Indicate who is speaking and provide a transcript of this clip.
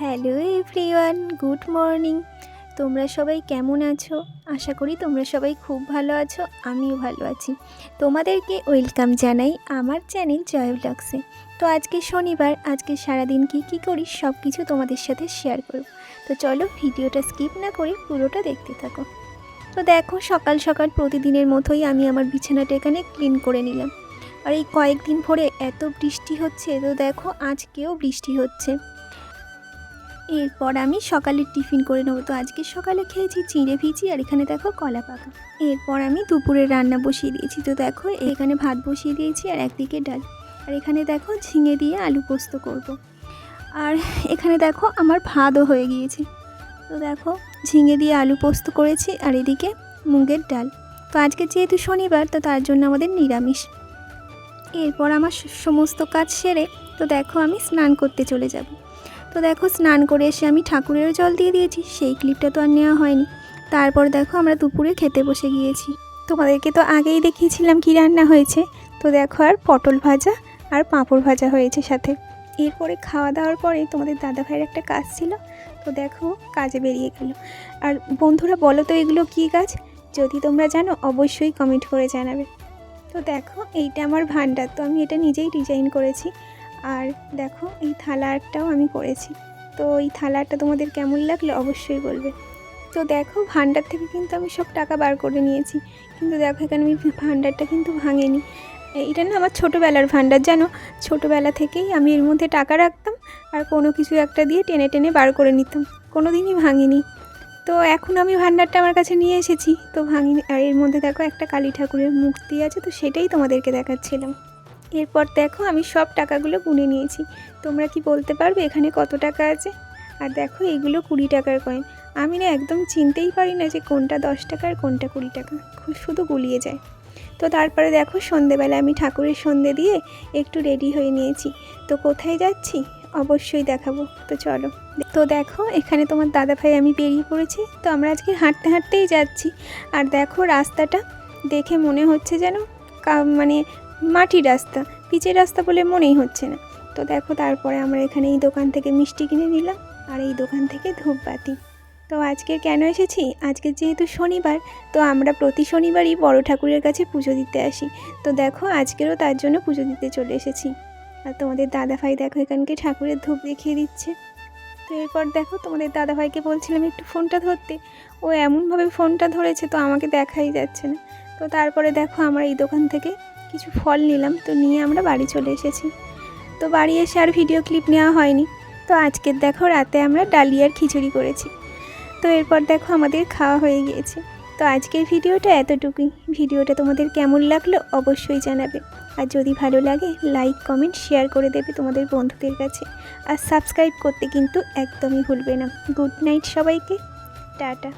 Speaker 1: Hello everyone, good morning. তোমরা সবাই কেমন আছো? আশা করি তোমরা সবাই খুব ভালো আছো, আমিও ভালো আছি। তোমাদেরকে ওয়েলকাম জানাই আমার চ্যানেল জয় ব্লগসে। তো আজকে শনিবার, আজকে সারাদিন কি কি করি সব কিছু তোমাদের সাথে শেয়ার করব। তো চলো ভিডিওটা স্কিপ না করে পুরোটা দেখতে থাকো। তো দেখো, সকাল সকাল প্রতিদিনের মতোই আমি আমার বিছানাটা এখানে ক্লিন করে নিলাম। আর এই কয়েকদিন পরে এত বৃষ্টি হচ্ছে, তো দেখো আজকেও বৃষ্টি হচ্ছে। এরপর আমি সকালে টিফিন করে নেব। তো আজকে সকালে খেয়েছি চিঁড়ে ভিজি আর এখানে দেখো কলা পাকা এরপর আমি দুপুরে রান্না বসিয়ে দিয়েছি। তো দেখো, এখানে ভাত বসিয়ে দিয়েছি আর একদিকে ডাল। আর এখানে দেখো ঝিঙে দিয়ে আলু পোস্ত করব। আর এখানে দেখো আমার ভাতও হয়ে গিয়েছে। তো দেখো, ঝিঙে দিয়ে আলু পোস্ত করেছি আর এদিকে মুগের ডাল। তো আজকে যেহেতু শনিবার, তো তার জন্য আমাদের নিরামিষ। এরপর আমার সমস্ত কাজ সেরে, তো দেখো আমি স্নান করতে চলে যাব। তো দেখো, স্নান করে এসে আমি ঠাকুরেরও জল দিয়ে দিয়েছি, সেই ক্লিপটা তো আর নেওয়া হয়নি। তারপর দেখো, আমরা দুপুরে খেতে বসে গিয়েছি। তোমাদেরকে তো আগেই দেখিয়েছিলাম কি রান্না হয়েছে। তো দেখো, আর পটল ভাজা আর পাঁপড় ভাজা হয়েছে সাথে। এরপরে খাওয়া দাওয়ার পরে তোমাদের দাদা ভাইয়ের একটা কাজ ছিল। তো দেখো, কাজে বেরিয়ে গেল। আর বন্ধুরা, বলো তো এগুলো কী কাজ যদি তোমরা জানো, অবশ্যই কমেন্ট করে জানাবে। তো দেখো, এইটা আমার ভান্ডার তো আমি এটা নিজেই ডিজাইন করেছি। আর দেখো, এই থালা আর্টটাও আমি করেছি। তো এই থালা আর্টটা তোমাদের কেমন লাগল অবশ্যই বলবে। তো দেখো ভান্ডার থেকে কিন্তু আমি সব টাকা বার করে নিয়েছি। কিন্তু দেখো, এখানে আমি ভান্ডারটা কিন্তু ভাঙেনি। এটা না আমার ছোটোবেলার ভান্ডার জানো? ছোটোবেলা থেকেই আমি এর মধ্যে টাকা রাখতাম আর কোনো কিছু একটা দিয়ে টেনে টেনে বার করে নিতাম। কোনো দিনই ভাঙিনি। তো এখন আমি ভান্ডারটা আমার কাছে নিয়ে এসেছি। তো ভাঙিনি, আর এর মধ্যে দেখো একটা কালী ঠাকুরের মূর্তি আছে, তো সেটাই তোমাদেরকে দেখাচ্ছিলাম। এরপর দেখো আমি সব টাকাগুলো গুনে নিয়েছি। তোমরা কি বলতে পারবে এখানে কত টাকা আছে? আর দেখো এইগুলো কুড়ি টাকার কয়েন আমি না একদম চিনতেই পারি না যে কোনটা দশ টাকা আর কোনটা কুড়ি টাকা। শুধু গুলিয়ে যায়। তো তারপরে দেখো সন্ধেবেলা আমি ঠাকুরের সন্ধে দিয়ে একটু রেডি হয়ে নিয়েছি। তো কোথায় যাচ্ছি? অবশ্যই দেখাবো। তো চলো। তো দেখো এখানে তোমার দাদা ভাই আমি বেরিয়ে পড়েছি। তো আমরা আজকে হাঁটতে হাঁটতেই যাচ্ছি। আর দেখো রাস্তাটা দেখে মনে হচ্ছে যেন মানে মাটির রাস্তা, পিচের রাস্তা বলে মনেই হচ্ছে না। তো দেখো তারপরে আমরা এখানে এই দোকান থেকে মিষ্টি কিনে নিলাম আর এই দোকান থেকে ধূপবাতি। তো আজকে কেন এসেছি? আজকে যেহেতু শনিবার, তো আমরা প্রতি শনিবারই বড় ঠাকুরের কাছে পুজো দিতে আসি। তো দেখো আজকেরও তার জন্য পুজো দিতে চলে এসেছি। আর তোমাদের দাদা ভাই দেখো এখানকে ঠাকুরের ধূপ দেখিয়ে দিচ্ছে। তো এরপর দেখো তোমাদের দাদা ভাইকে বলছিলাম একটু ফোনটা ধরতে। ও এমনভাবে ফোনটা ধরেছে তো আমাকে দেখাই যাচ্ছে না। তো তারপরে দেখো আমরা এই দোকান থেকে কিছু ফল নিলাম, তো নিয়ে আমরা বাড়ি চলে এসেছি। তো বাড়ি এসে আর ভিডিও ক্লিপ নেওয়া হয়নি। তো আজকের দেখো রাতে আমরা ডালিয়ার খিচুড়ি করেছি। তো এরপর দেখো আমাদের খাওয়া হয়ে গিয়েছে। তো আজকের ভিডিওটা এতটুকুই। ভিডিওটা তোমাদের কেমন লাগল অবশ্যই জানাবে। আর যদি ভালো লাগে লাইক কমেন্ট শেয়ার করে দেবে তোমাদের বন্ধুদের কাছে। আর সাবস্ক্রাইব করতে কিন্তু একদমই ভুলবে না। গুড নাইট সবাইকে। টাটা।